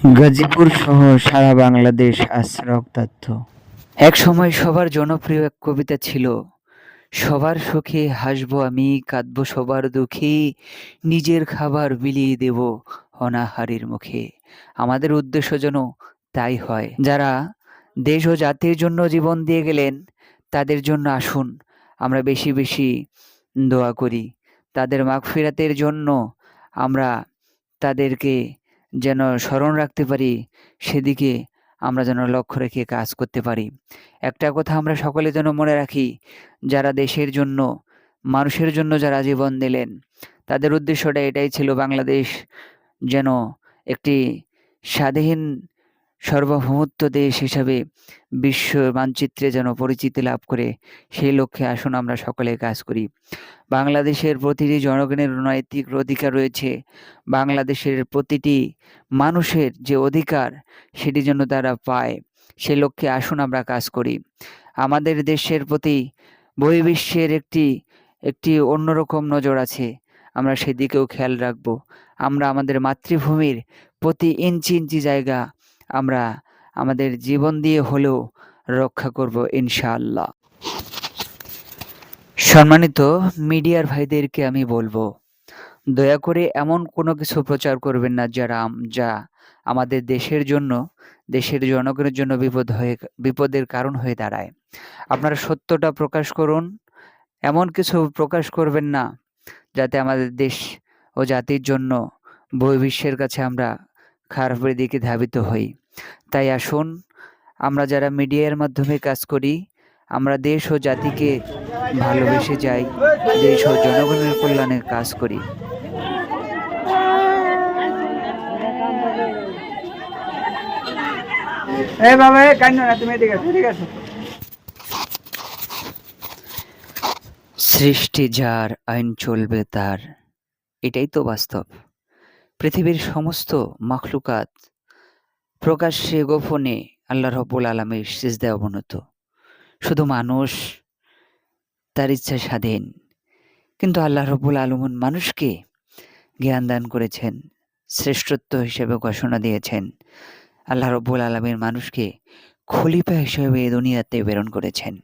গাজীপুর সহ সারা বাংলাদেশ আজ রক্তাক্ত। এক সময় সবার জনপ্রিয় এক কবিতা ছিল, সবার সুখে হাসব আমি, কাঁদবো সবার দুঃখে, নিজের খাবার বিলিয়ে দেব অনাহারের মুখে। আমাদের উদ্দেশ্য যেন তাই হয়। যারা দেশ ও জাতির জন্য জীবন দিয়ে গেলেন, তাদের জন্য আসুন, আমরা বেশি বেশি দোয়া করি। তাদের মাগফিরাতের জন্য আমরা তাদেরকে যেন স্মরণ রাখতে পারি, সেদিকে আমরা যেন লক্ষ্য রেখে কাজ করতে পারি। একটা কথা আমরা সকলে যেন মনে রাখি, যারা দেশের জন্য, মানুষের জন্য যারা জীবন দিলেন, তাদের উদ্দেশ্যটা এটাই ছিল বাংলাদেশ যেন একটি স্বাধীন সার্বভৌমত্ব দেশ হিসাবে বিশ্ব মানচিত্রে যেন পরিচিতি লাভ করে, সেই লক্ষ্যে আসুন আমরা সকলে কাজ করি। বাংলাদেশের প্রতিটি জনগণের নৈতিক অধিকার রয়েছে। বাংলাদেশের প্রতিটি মানুষের যে অধিকার, সেটি যেন তারা পায়। সে লক্ষ্যে আসুন, আমরা কাজ করি। আমাদের দেশের প্রতি বহির্বিশ্বের একটি একটি অন্যরকম নজর আছে। আমরা সেদিকেও খেয়াল রাখব। আমরা আমাদের মাতৃভূমির প্রতি ইঞ্চি ইঞ্চি জায়গা আমরা আমাদের জীবন দিয়ে হলেও রক্ষা করব, ইনশাআল্লাহ। সম্মানিত মিডিয়ার ভাইদেরকে আমি বলব, দয়া করে এমন কোনো কিছু প্রচার করবেন না যারা যা আমাদের দেশের জন্য, দেশের জনগণের জন্য বিপদ হয়ে, বিপদের কারণ হয়ে দাঁড়ায়। আপনারা সত্যটা প্রকাশ করুন, এমন কিছু প্রকাশ করবেন না, যাতে আমাদের দেশ ও জাতির জন্য বহির্বিশ্বের কাছে আমরা খারাপের দিকে ধাবিত হই। তাই আসুন, আমরা যারা মিডিয়ার মাধ্যমে কাজ করি, আমরা দেশ ও জাতিকে ভালোবেসে যাই দেশ ও জনগণের কল্যাণে কাজ করি। এই বাবা কান্না না তুমি এদিকে আসো এদিকে সৃষ্টি যার আইন চলবে তার এটাই তো বাস্তব। পৃথিবীর সমস্ত মাখলুকাত প্রকাশ্যে গোপনে আল্লাহ রব্বুল আলমের সিজদায় অবনত। শুধু মানুষ তার ইচ্ছা স্বাধীন। কিন্তু আল্লাহ রব্বুল আলমুন মানুষকে জ্ঞান দান করেছেন, শ্রেষ্ঠত্ব হিসেবে ঘোষণা দিয়েছেন। আল্লাহ রব্বুল আলমীর মানুষকে খলিফা হিসেবে এই দুনিয়াতে প্রেরণ করেছেন।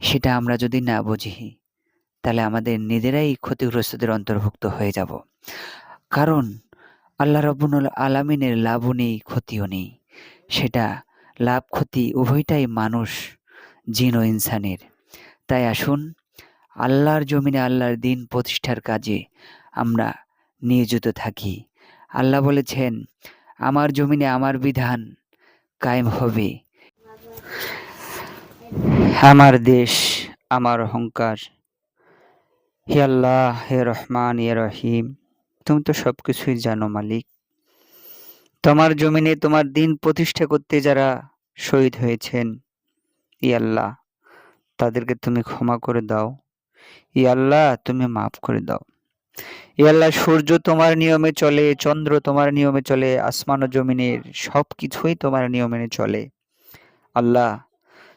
সেটা আমরা যদি না বুঝি, তাহলে আমাদের নিজেরাই ক্ষতিগ্রস্তদের অন্তর্ভুক্ত হয়ে যাব। কারণ আল্লাহ রব্বুল আলামিনের লাভও নেই, ক্ষতিও নেই। সেটা লাভ ক্ষতি উভয়টাই মানুষ, জিন ও ইনসানের তাই আসুন, আল্লাহর জমিনে আল্লাহর দিন প্রতিষ্ঠার কাজে আমরা নিয়োজিত থাকি। আল্লাহ বলেছেন, আমার জমিনে আমার বিধান কায়েম হবে। আমার দেশ, আমার অহংকার। হে আল্লাহ, হে রহমান, হে রহিম, তুমি তো সব কিছুই জানো মালিক। তোমার জমিনে তোমার দিন প্রতিষ্ঠা করতে যারা শহীদ হয়েছেন ই আল্লাহ তাদেরকে তুমি ক্ষমা করে দাও। ই আল্লাহ, তুমি মাফ করে দাও। ই আল্লাহ, সূর্য তোমার নিয়মে চলে, চন্দ্র তোমার নিয়মে চলে, আসমান ও জমিনের সব কিছুই তোমার নিয়মে চলে। আল্লাহ,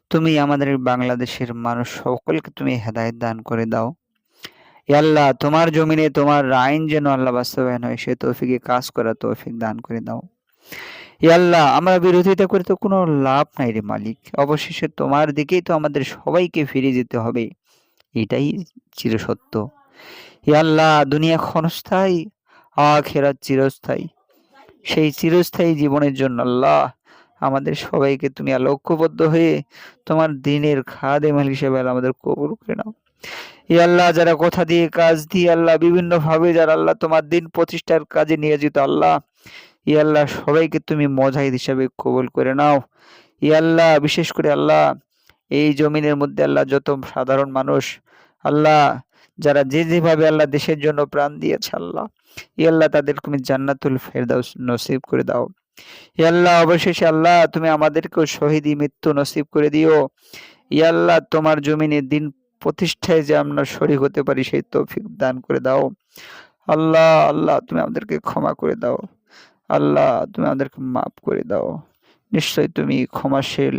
তুমি আমাদের বাংলাদেশের মানুষ, সকলকে তুমি হেদায়েত দান করে দাও। ই আল্লাহ, তোমার জমিনে তোমার আইন যেন আল্লাহ বাস্তবায়ন হয়, সে তৌফিকে কাজ করা তৌফিক দান করে দাও। আল্লাহ, আমরা বিরোধিতা করে তো কোনো লাভ নাই রে মালিক। অবশেষে তোমার দিকেই তো আমাদের সবাইকে ফিরে যেতে হবে। এটাই চিরসত্য। আল্লাহ, দুনিয়া ক্ষণস্থায়ী, আখেরাত চিরস্থায়ী। সেই চিরস্থায়ী জীবনের জন্য আল্লাহ, আমাদের সবাইকে তুমি লক্ষ্যবদ্ধ হয়ে তোমার দিনের খাদেমাল হিসেবে আমাদের কবুল করে নাও। ই আল্লাহ, যারা কথা দিয়ে, কাজ দিয়ে, আল্লাহ বিভিন্ন ভাবে যারা আল্লাহ তোমার দিন প্রতিষ্ঠার কাজে নিয়োজিত, আল্লাহ ই আল্লাহ, সবাইকে তুমি মজাহিদ হিসাবে কবুল করে নাও। ই আল্লাহ, বিশেষ করে আল্লাহ, এই জমিনের মধ্যে আল্লাহ যত সাধারণ মানুষ, আল্লাহ, যারা যে যেভাবে আল্লাহ দেশের জন্য প্রাণ দিয়েছে আল্লাহ, ই আল্লাহ তাদের তুমি জান্নাতুল ফেরদাউস নসিব করে দাও। ই আল্লাহ, অবশেষে আল্লাহ, তুমি আমাদেরকেও শহীদি মৃত্যু নসিব করে দিও। ই আল্লাহ, তোমার জমিনে দিন প্রতিষ্ঠায় যে আমরা শরীক হতে পারি, সেই তৌফিক দান করে দাও। আল্লাহ আল্লাহ, তুমি আমাদেরকে ক্ষমা করে দাও। আল্লাহ তুমি আমাদেরকে মাফ করে দাও। নিশ্চয়ই তুমি ক্ষমাশীল।